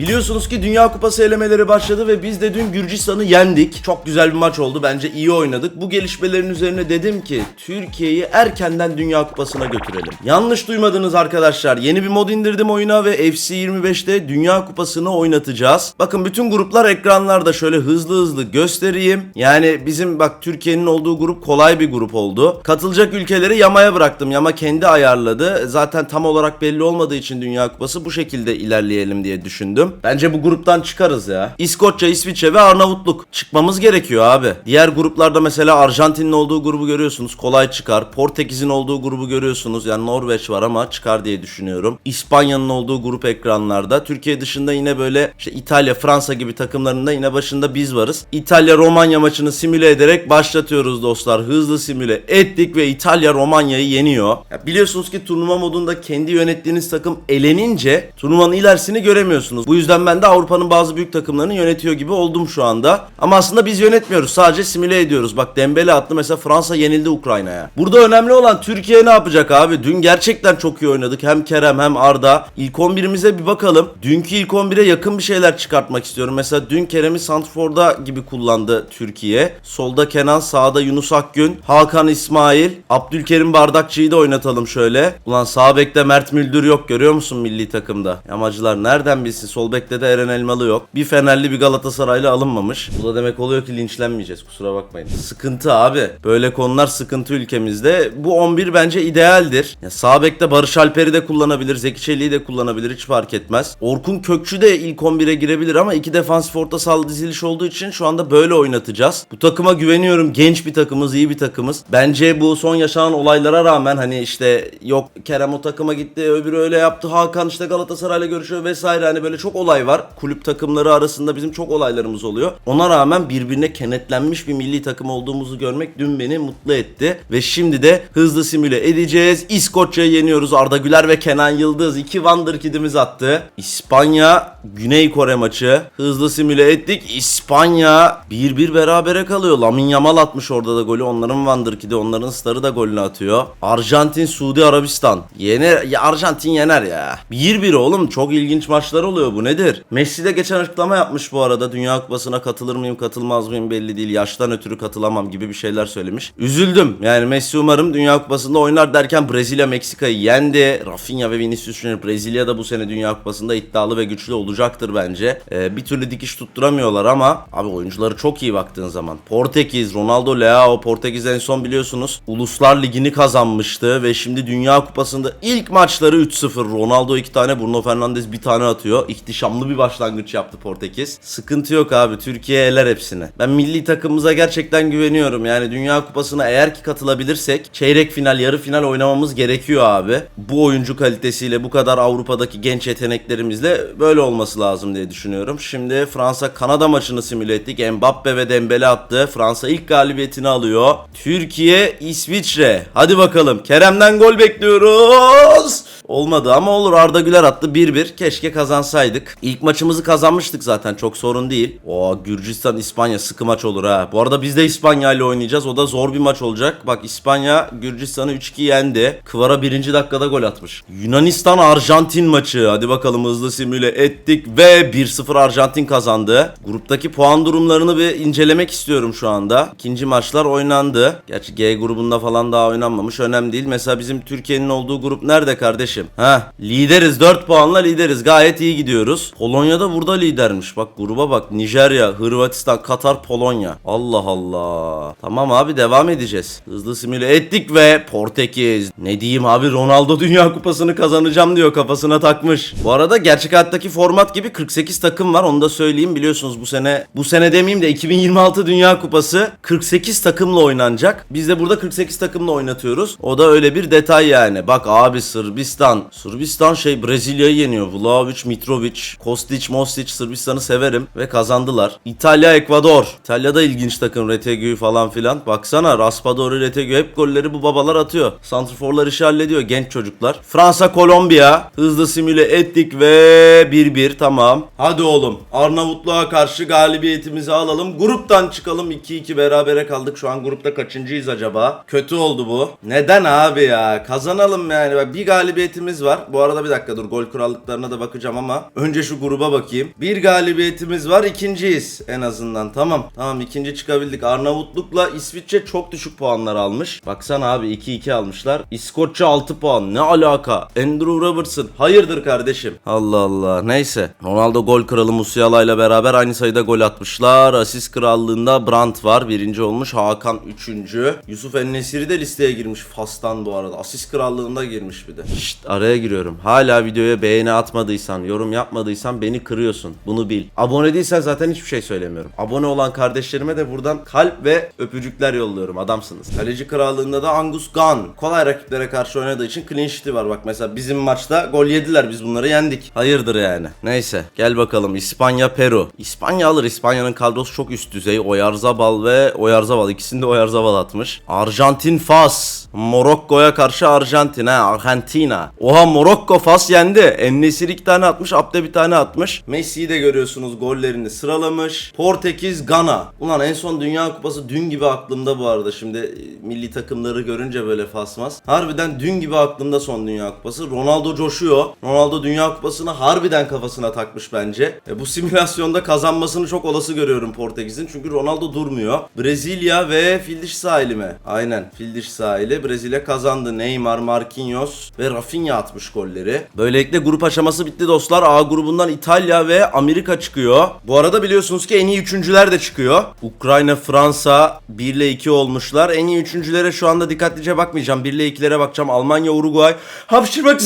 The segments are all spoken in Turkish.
Biliyorsunuz ki Dünya Kupası elemeleri başladı ve biz de dün Gürcistan'ı yendik. Çok güzel bir maç oldu. Bence iyi oynadık. Bu gelişmelerin üzerine dedim ki Türkiye'yi erkenden Dünya Kupası'na götürelim. Yanlış duymadınız arkadaşlar. Yeni bir mod indirdim oyuna ve FC 25'te Dünya Kupası'nı oynatacağız. Bakın bütün gruplar ekranlarda şöyle hızlı hızlı göstereyim. Yani bizim bak Türkiye'nin olduğu grup kolay bir grup oldu. Katılacak ülkeleri Yama'ya bıraktım. Yama kendi ayarladı. Zaten tam olarak belli olmadığı için Dünya Kupası bu şekilde ilerleyelim diye düşündüm. Bence bu gruptan çıkarız ya. İskoçya, İsviçre ve Arnavutluk. Çıkmamız gerekiyor abi. Diğer gruplarda mesela Arjantin'in olduğu grubu görüyorsunuz. Kolay çıkar. Portekiz'in olduğu grubu görüyorsunuz. Yani Norveç var ama çıkar diye düşünüyorum. İspanya'nın olduğu grup ekranlarda. Türkiye dışında yine böyle işte İtalya, Fransa gibi takımlarında yine başında biz varız. İtalya Romanya maçını simüle ederek başlatıyoruz dostlar. Hızlı simüle ettik ve İtalya Romanya'yı yeniyor. Ya biliyorsunuz ki turnuva modunda kendi yönettiğiniz takım elenince turnuvanın ilerisini göremiyorsunuz. Bu yüzden ben de Avrupa'nın bazı büyük takımlarını yönetiyor gibi oldum şu anda. Ama aslında biz yönetmiyoruz. Sadece simüle ediyoruz. Bak Dembele attı mesela Fransa yenildi Ukrayna'ya. Burada önemli olan Türkiye ne yapacak abi? Dün gerçekten çok iyi oynadık. Hem Kerem hem Arda. İlk 11'imize bir bakalım. Dünkü ilk 11'e yakın bir şeyler çıkartmak istiyorum. Mesela dün Kerem'i Santrfor'da gibi kullandı Türkiye. Solda Kenan, sağda Yunus Akgün, Hakan İsmail, Abdülkerim Bardakçı'yı da oynatalım şöyle. Ulan sağ bekte Mert Müldür yok görüyor musun milli takımda? Yamacılar nereden bilsin? Sol bekte de Eren Elmalı yok. Bir Fenerli bir Galatasaraylı alınmamış. Bu da demek oluyor ki linçlenmeyeceğiz kusura bakmayın. Sıkıntı abi. Böyle konular sıkıntı ülkemizde. Bu 11 bence idealdir. Ya sağ bekte Barış Alper'i de kullanabilir. Zeki Çelik'i de kullanabilir. Hiç fark etmez. Orkun Kökçü de ilk 11'e girebilir ama iki defans orta sahalı diziliş olduğu için şu anda böyle oynatacağız. Bu takıma güveniyorum. Genç bir takımız, iyi bir takımız. Bence bu son yaşanan olaylara rağmen hani işte yok Kerem o takıma gitti, öbürü öyle yaptı. Hakan işte Galatasaray'la görüşüyor vesaire. Hani böyle çok olay var. Kulüp takımları arasında bizim çok olaylarımız oluyor. Ona rağmen birbirine kenetlenmiş bir milli takım olduğumuzu görmek dün beni mutlu etti. Ve şimdi de hızlı simüle edeceğiz. İskoçya'yı yeniyoruz. Arda Güler ve Kenan Yıldız. iki Wonderkid'imiz attı. İspanya, Güney Kore maçı. Hızlı simüle ettik. İspanya 1-1 berabere kalıyor. Lamin Yamal atmış orada da golü. Onların Wonderkid'i, onların starı da golünü atıyor. Arjantin, Suudi Arabistan. Yener, ya Arjantin yener ya. 1-1 oğlum. Çok ilginç maçlar oluyor. Bu nedir? Messi de geçen açıklama yapmış bu arada. Dünya Kupası'na katılır mıyım, katılmaz mıyım belli değil. Yaştan ötürü katılamam gibi bir şeyler söylemiş. Üzüldüm. Yani Messi umarım Dünya Kupası'nda oynar derken Brezilya Meksika'yı yendi. Rafinha ve Vinicius Junior Brezilya da bu sene Dünya Kupası'nda iddialı ve güçlü olacaktır bence. Ee, bir türlü dikiş tutturamıyorlar ama abi oyuncuları çok iyi baktığın zaman. Portekiz, Ronaldo Leao, Portekiz en son biliyorsunuz Uluslar Ligi'ni kazanmıştı ve şimdi Dünya Kupası'nda ilk maçları 3-0. Ronaldo iki tane, Bruno Fernandes bir tane atıyor. İhtişamlı bir başlangıç yaptı Portekiz. Sıkıntı yok abi. Türkiye eler hepsini. Ben milli takımımıza gerçekten güveniyorum. Yani Dünya Kupası'na eğer ki katılabilirsek çeyrek final, yarı final oynamamız gerekiyor abi. Bu oyuncu kalitesiyle, bu kadar Avrupa'daki genç yeteneklerimizle böyle olması lazım diye düşünüyorum. Şimdi Fransa Kanada maçını simüle ettik. Mbappe ve Dembele attı. Fransa ilk galibiyetini alıyor. Türkiye, İsviçre. Hadi bakalım. Kerem'den gol bekliyoruz. Olmadı ama olur Arda Güler attı 1-1. Keşke kazansaydık. İlk maçımızı kazanmıştık zaten çok sorun değil. O Gürcistan İspanya sıkı maç olur ha. Bu arada biz de İspanya ile oynayacağız. O da zor bir maç olacak. Bak İspanya Gürcistan'ı 3-2 yendi. Kıvara birinci dakikada gol atmış. Yunanistan Arjantin maçı. Hadi bakalım hızlı simüle ettik ve 1-0 Arjantin kazandı. Gruptaki puan durumlarını bir incelemek istiyorum şu anda. İkinci maçlar oynandı. Gerçi G grubunda falan daha oynanmamış. Önemli değil. Mesela bizim Türkiye'nin olduğu grup nerede kardeşim? Ha, lideriz. 4 puanla lideriz. Gayet iyi gidiyoruz. Polonya da burada lidermiş. Bak gruba bak. Nijerya, Hırvatistan, Katar, Polonya. Allah Allah. Tamam abi devam edeceğiz. Hızlı simüle ettik ve Portekiz. Ne diyeyim abi Ronaldo Dünya Kupası'nı kazanacağım diyor kafasına takmış. Bu arada gerçek hayattaki format gibi 48 takım var. Onu da söyleyeyim. Biliyorsunuz bu sene bu sene demeyeyim de 2026 Dünya Kupası 48 takımla oynanacak. Biz de burada 48 takımla oynatıyoruz. O da öyle bir detay yani. Bak abi Sırbistan. Sırbistan şey Brezilya'yı yeniyor. Vlahovic, Mitrovic, Kostic, Mostic Sırbistan'ı severim ve kazandılar. İtalya, Ekvador. İtalya'da ilginç takım Retegu'yu falan filan. Baksana Raspadori, Retegu hep golleri bu babalar atıyor. Santrforlar işi hallediyor genç çocuklar. Fransa, Kolombiya. Hızlı simüle ettik ve 1-1 tamam. Hadi oğlum. Arnavutluğa karşı galibiyetimizi alalım. Gruptan çıkalım. 2-2 berabere kaldık. Şu an grupta kaçıncıyız acaba? Kötü oldu bu. Neden abi ya? Kazanalım yani. Bir galibiyetimiz var. Bu arada bir dakika dur. Gol kurallıklarına da bakacağım ama. Önce şu gruba bakayım. Bir galibiyetimiz var ikinciyiz en azından. Tamam tamam ikinci çıkabildik. Arnavutluk'la İsviçre çok düşük puanlar almış. Baksana abi 2-2 almışlar. İskoçya 6 puan. Ne alaka? Andrew Robertson. Hayırdır kardeşim? Allah Allah. Neyse. Ronaldo gol kralı Musiala ile beraber aynı sayıda gol atmışlar. Asist krallığında Brandt var. Birinci olmuş. Hakan üçüncü. Yusuf Ennesiri de listeye girmiş. Fas'tan bu arada. Asist krallığında girmiş bir de. Şşt araya giriyorum. Hala videoya beğeni atmadıysan, yorum yapmadıysan beni kırıyorsun. Bunu bil. Abone değilsen zaten hiçbir şey söylemiyorum. Abone olan kardeşlerime de buradan kalp ve öpücükler yolluyorum. Adamsınız. Kaleci krallığında da Angus Gunn. Kolay rakiplere karşı oynadığı için clean sheet'i var. Bak mesela bizim maçta gol yediler. Biz bunları yendik. Hayırdır yani. Neyse. Gel bakalım. İspanya, Peru. İspanya alır. İspanya'nın kadrosu çok üst düzey. Oyarzabal ve Oyarzabal. İkisini de Oyarzabal atmış. Arjantin, Fas. Morokko'ya karşı Arjantin ha. Argentina. Oha Morokko Fas yendi. Ennesir iki tane atmış. Abde bir tane atmış. Messi'yi de görüyorsunuz gollerini sıralamış. Portekiz, Gana. Ulan en son Dünya Kupası dün gibi aklımda bu arada. Şimdi e, milli takımları görünce böyle fasmaz. Harbiden dün gibi aklımda son Dünya Kupası. Ronaldo coşuyor. Ronaldo Dünya Kupası'nı harbiden kafasına takmış bence. E, bu simülasyonda kazanmasını çok olası görüyorum Portekiz'in. Çünkü Ronaldo durmuyor. Brezilya ve Fildiş sahili mi? Aynen. Fildiş sahili. Brezilya kazandı. Neymar, Marquinhos ve Rafinha atmış golleri. Böylelikle grup aşaması bitti dostlar. A grubundan İtalya ve Amerika çıkıyor. Bu arada biliyorsunuz ki en iyi üçüncüler de çıkıyor. Ukrayna, Fransa 1 ile 2 olmuşlar. En iyi üçüncülere şu anda dikkatlice bakmayacağım. 1 ile 2'lere bakacağım. Almanya, Uruguay. Hapşırmak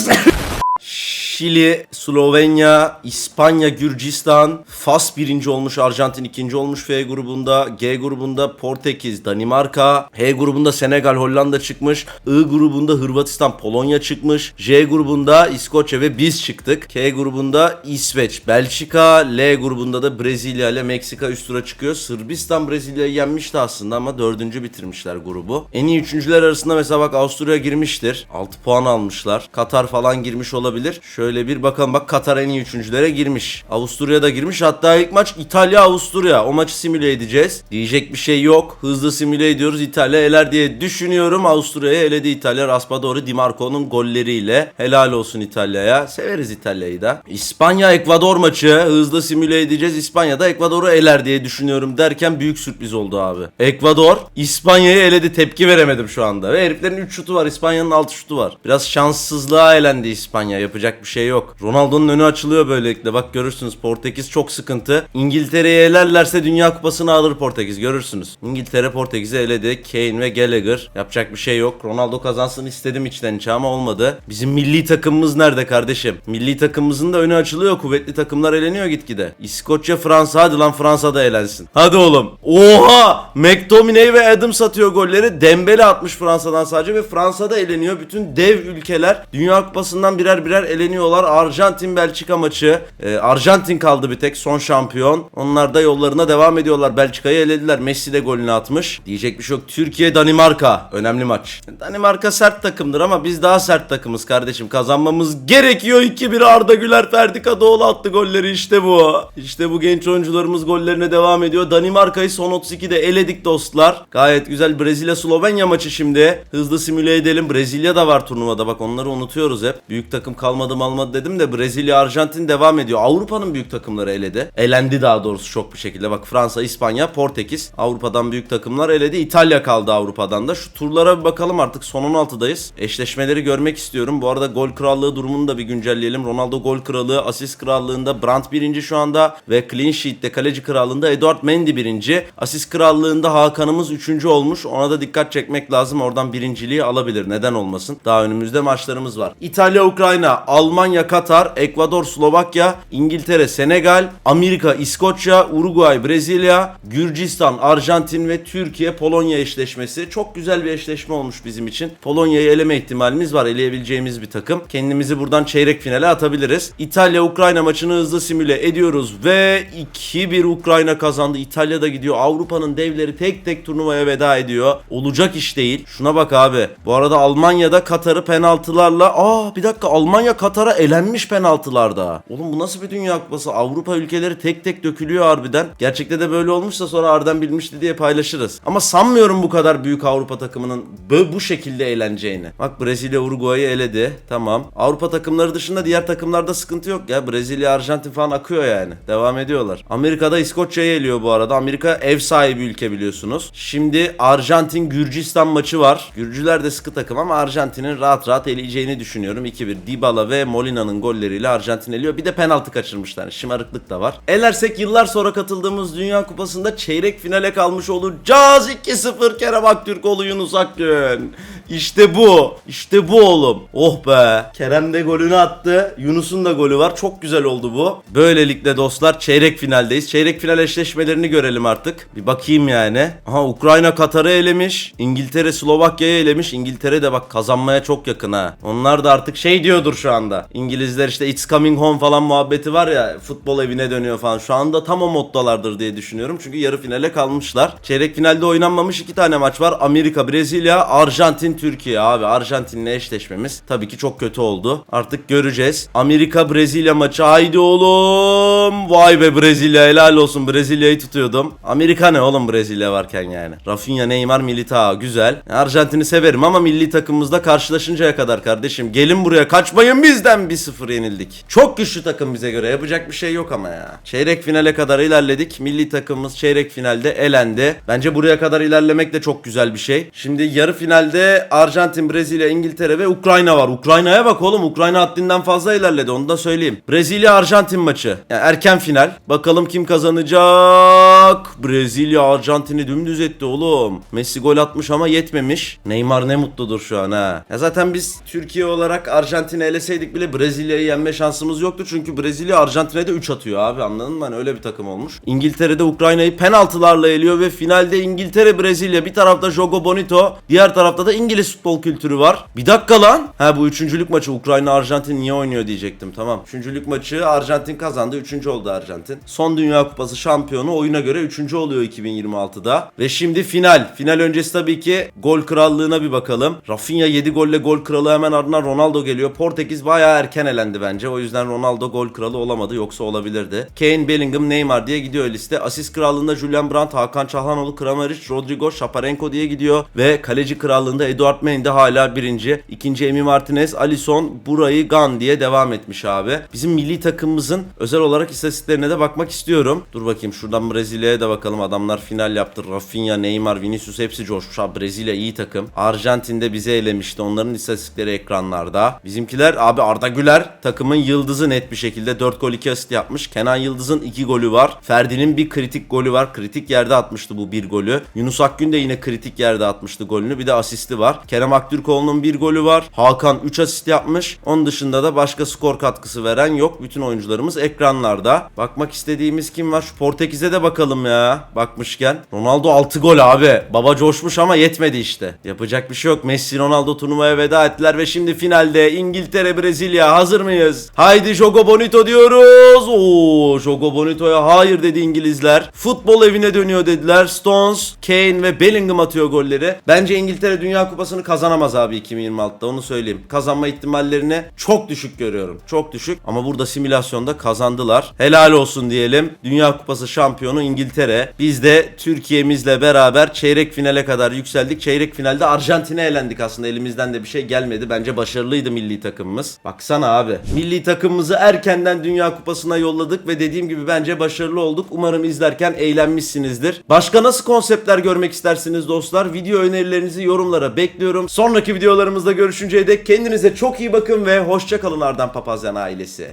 Şili, Slovenya, İspanya, Gürcistan, Fas birinci olmuş, Arjantin ikinci olmuş F grubunda, G grubunda Portekiz, Danimarka, H grubunda Senegal, Hollanda çıkmış, I grubunda Hırvatistan, Polonya çıkmış, J grubunda İskoçya ve biz çıktık. K grubunda İsveç, Belçika, L grubunda da Brezilya ile Meksika üst tura çıkıyor. Sırbistan Brezilya'yı yenmişti aslında ama dördüncü bitirmişler grubu. En iyi üçüncüler arasında mesela bak Avusturya girmiştir. 6 puan almışlar. Katar falan girmiş olabilir. Şöyle bir bakalım bak Katar en iyi üçüncülere girmiş. Avusturya da girmiş. Hatta ilk maç İtalya Avusturya. O maçı simüle edeceğiz. Diyecek bir şey yok. Hızlı simüle ediyoruz. İtalya eler diye düşünüyorum. Avusturya'yı eledi İtalya. Raspadori Di Marco'nun golleriyle. Helal olsun İtalya'ya. Severiz İtalya'yı da. İspanya Ekvador maçı. Hızlı simüle edeceğiz. İspanya'da Ekvador'u eler diye düşünüyorum derken büyük sürpriz oldu abi. Ekvador İspanya'yı eledi. Tepki veremedim şu anda. Ve heriflerin 3 şutu var. İspanya'nın 6 şutu var. Biraz şanssızlığa elendi İspanya. Yapacak bir şey yok. Ronaldo'nun önü açılıyor böylelikle. Bak görürsünüz Portekiz çok sıkıntı. İngiltere'yi elerlerse Dünya Kupası'nı alır Portekiz. Görürsünüz. İngiltere Portekiz'i eledi. Kane ve Gallagher. Yapacak bir şey yok. Ronaldo kazansın istedim içten içe ama olmadı. Bizim milli takımımız nerede kardeşim? Milli takımımızın da önü açılıyor. Kuvvetli takımlar eleniyor gitgide. İskoçya Fransa. Hadi lan Fransa da elensin. Hadi oğlum. Oha! McTominay ve Adams atıyor golleri. Dembele atmış Fransa'dan sadece ve Fransa'da eleniyor. Bütün dev ülkeler Dünya Kupası'ndan birer birer eleniyorlar. Arjantin Belçika maçı. Ee, Arjantin kaldı bir tek son şampiyon. Onlar da yollarına devam ediyorlar. Belçika'yı elediler. Messi de golünü atmış. Diyecek bir şey yok. Türkiye Danimarka. Önemli maç. Danimarka sert takımdır ama biz daha sert takımız kardeşim. Kazanmamız gerekiyor. 2-1 Arda Güler Ferdi Kadıoğlu attı golleri işte bu. İşte bu genç oyuncularımız gollerine devam ediyor. Danimarka'yı son 32'de eledik dostlar. Gayet güzel Brezilya Slovenya maçı şimdi. Hızlı simüle edelim. Brezilya da var turnuvada bak onları unutuyoruz hep. Büyük takım kalmadı mı almadı dedim de Brezilya Arjantin devam ediyor. Avrupa'nın büyük takımları eledi. Elendi daha doğrusu çok bir şekilde. Bak Fransa, İspanya, Portekiz. Avrupa'dan büyük takımlar eledi. İtalya kaldı Avrupa'dan da. Şu turlara bir bakalım artık son 16'dayız. Eşleşmeleri görmek istiyorum. Bu arada gol krallığı durumunu da bir güncelleyelim. Ronaldo gol kralığı, asist krallığında Brandt birinci şu anda ve clean sheet'te kaleci krallığında Eduard Mendy birinci. Asist krallığında Hakan'ımız üçüncü olmuş. Ona da dikkat çekmek lazım. Oradan birinciliği alabilir. Neden olmasın? Daha önümüzde maçlarımız var. İtalya, Ukrayna, Almanya, Katar, Ekvador, Slovakya, İngiltere, Senegal, Amerika, İskoçya, Uruguay, Brezilya, Gürcistan, Arjantin ve Türkiye, Polonya eşleşmesi. Çok güzel bir eşleşme olmuş bizim için. Polonya'yı eleme ihtimalimiz var. Eleyebileceğimiz bir takım. Kendimizi buradan çeyrek finale atabiliriz. İtalya-Ukrayna maçını hızlı simüle ediyoruz ve 2-1 Ukrayna kazandı. İtalya da gidiyor. Avrupa'nın devleri tek tek turnuvaya veda ediyor. Olacak iş değil. Şuna bak abi. Bu arada Almanya'da Katar'ı penaltılarla... Aa bir dakika Almanya Katar'a sonra elenmiş penaltılarda. Oğlum bu nasıl bir Dünya Kupası? Avrupa ülkeleri tek tek dökülüyor harbiden. Gerçekte de böyle olmuşsa sonra Arden bilmişti diye paylaşırız. Ama sanmıyorum bu kadar büyük Avrupa takımının bu şekilde eğleneceğini. Bak Brezilya Uruguay'ı eledi. Tamam. Avrupa takımları dışında diğer takımlarda sıkıntı yok ya. Brezilya, Arjantin falan akıyor yani. Devam ediyorlar. Amerika'da İskoçya'yı eliyor bu arada. Amerika ev sahibi ülke biliyorsunuz. Şimdi Arjantin Gürcistan maçı var. Gürcüler de sıkı takım ama Arjantin'in rahat rahat eleyeceğini düşünüyorum. 2-1 Dybala ve Molina'nın golleriyle Arjantin eliyor. Bir de penaltı kaçırmışlar. Şımarıklık da var. Elersek yıllar sonra katıldığımız Dünya Kupası'nda çeyrek finale kalmış olacağız. 2-0 Kerem Aktürkoğlu Yunus Akgün. İşte bu. İşte bu oğlum. Oh be. Kerem de golünü attı. Yunus'un da golü var. Çok güzel oldu bu. Böylelikle dostlar çeyrek finaldeyiz. Çeyrek final eşleşmelerini görelim artık. Bir bakayım yani. Aha Ukrayna Katar'ı elemiş. İngiltere Slovakya'yı elemiş. İngiltere de bak kazanmaya çok yakın ha. Onlar da artık şey diyordur şu anda. İngilizler işte it's coming home falan muhabbeti var ya. Futbol evine dönüyor falan. Şu anda tam o moddalardır diye düşünüyorum. Çünkü yarı finale kalmışlar. Çeyrek finalde oynanmamış iki tane maç var. Amerika, Brezilya, Arjantin, Türkiye abi. Arjantin'le eşleşmemiz tabii ki çok kötü oldu. Artık göreceğiz. Amerika, Brezilya maçı. Haydi oğlum. Vay be Brezilya helal olsun. Brezilya'yı tutuyordum. Amerika ne oğlum Brezilya varken yani. Rafinha, Neymar, Militao güzel. Arjantin'i severim ama milli takımımızda karşılaşıncaya kadar kardeşim. Gelin buraya kaçmayın bizden 1-0 yenildik. Çok güçlü takım bize göre. Yapacak bir şey yok ama ya. Çeyrek finale kadar ilerledik. Milli takımımız çeyrek finalde elendi. Bence buraya kadar ilerlemek de çok güzel bir şey. Şimdi yarı finalde Arjantin, Brezilya, İngiltere ve Ukrayna var. Ukrayna'ya bak oğlum. Ukrayna haddinden fazla ilerledi. Onu da söyleyeyim. Brezilya, Arjantin maçı. Yani erken final. Bakalım kim kazanacak? Brezilya Arjantin'i dümdüz etti oğlum. Messi gol atmış ama yetmemiş. Neymar ne mutludur şu an ha. Ya zaten biz Türkiye olarak Arjantin'i eleseydik bile Brezilya'yı yenme şansımız yoktu. Çünkü Brezilya Arjantin'e de 3 atıyor abi anladın mı? Hani öyle bir takım olmuş. İngiltere'de Ukrayna'yı penaltılarla eliyor ve finalde İngiltere Brezilya bir tarafta Jogo Bonito diğer tarafta da İngiliz futbol kültürü var. Bir dakika lan. Ha bu üçüncülük maçı Ukrayna Arjantin niye oynuyor diyecektim tamam. Üçüncülük maçı Arjantin kazandı. Üçüncü oldu Arjantin. Son Dünya Kupası şampiyonu oyuna göre üçüncü oluyor 2026'da. Ve şimdi final. Final öncesi tabii ki gol krallığına bir bakalım. Rafinha 7 golle gol kralı hemen ardından Ronaldo geliyor. Portekiz bayağı erken elendi bence. O yüzden Ronaldo gol kralı olamadı. Yoksa olabilirdi. Kane, Bellingham, Neymar diye gidiyor liste. Asist krallığında Julian Brandt, Hakan Çalhanoğlu, Kramaric, Rodrigo, Shaparenko diye gidiyor. Ve kaleci krallığında Eduard Mendy hala birinci. İkinci Emi Martinez, Alisson, Burayı, Gan diye devam etmiş abi. Bizim milli takımımızın özel olarak istatistiklerine de bakmak istiyorum. Dur bakayım şuradan Brezilya'ya da bakalım. Adamlar final yaptı. Rafinha, Neymar, Vinicius hepsi coşmuş. Abi Brezilya iyi takım. Arjantin'de bizi elemişti. Onların istatistikleri ekranlarda. Bizimkiler abi Arda Güler takımın yıldızı net bir şekilde 4 gol 2 asist yapmış. Kenan Yıldız'ın 2 golü var. Ferdi'nin bir kritik golü var. Kritik yerde atmıştı bu bir golü. Yunus Akgün de yine kritik yerde atmıştı golünü. Bir de asisti var. Kerem Aktürkoğlu'nun bir golü var. Hakan 3 asist yapmış. Onun dışında da başka skor katkısı veren yok. Bütün oyuncularımız ekranlarda. Bakmak istediğimiz kim var? Şu Portekiz'e de bakalım ya. Bakmışken. Ronaldo 6 gol abi. Baba coşmuş ama yetmedi işte. Yapacak bir şey yok. Messi Ronaldo turnuvaya veda ettiler ve şimdi finalde İngiltere Brezilya hazır mıyız? Haydi Jogo Bonito diyoruz. Oo, Jogo Bonito'ya hayır dedi İngilizler. Futbol evine dönüyor dediler. Stones, Kane ve Bellingham atıyor golleri. Bence İngiltere Dünya Kupası'nı kazanamaz abi 2026'da onu söyleyeyim. Kazanma ihtimallerini çok düşük görüyorum. Çok düşük ama burada simülasyonda kazandılar. Helal olsun diyelim. Dünya Kupası şampiyonu İngiltere. Biz de Türkiye'mizle beraber çeyrek finale kadar yükseldik. Çeyrek finalde Arjantin'e elendik aslında. Elimizden de bir şey gelmedi. Bence başarılıydı milli takımımız. Baksana abi. Milli takımımızı erkenden Dünya Kupası'na yolladık ve dediğim gibi bence başarılı olduk. Umarım izlerken eğlenmişsinizdir. Başka nasıl konseptler görmek istersiniz dostlar? Video önerilerinizi yorumlara bekliyorum. Sonraki videolarımızda görüşünceye dek kendinize çok iyi bakın ve hoşça kalın Ardan Papazyan ailesi.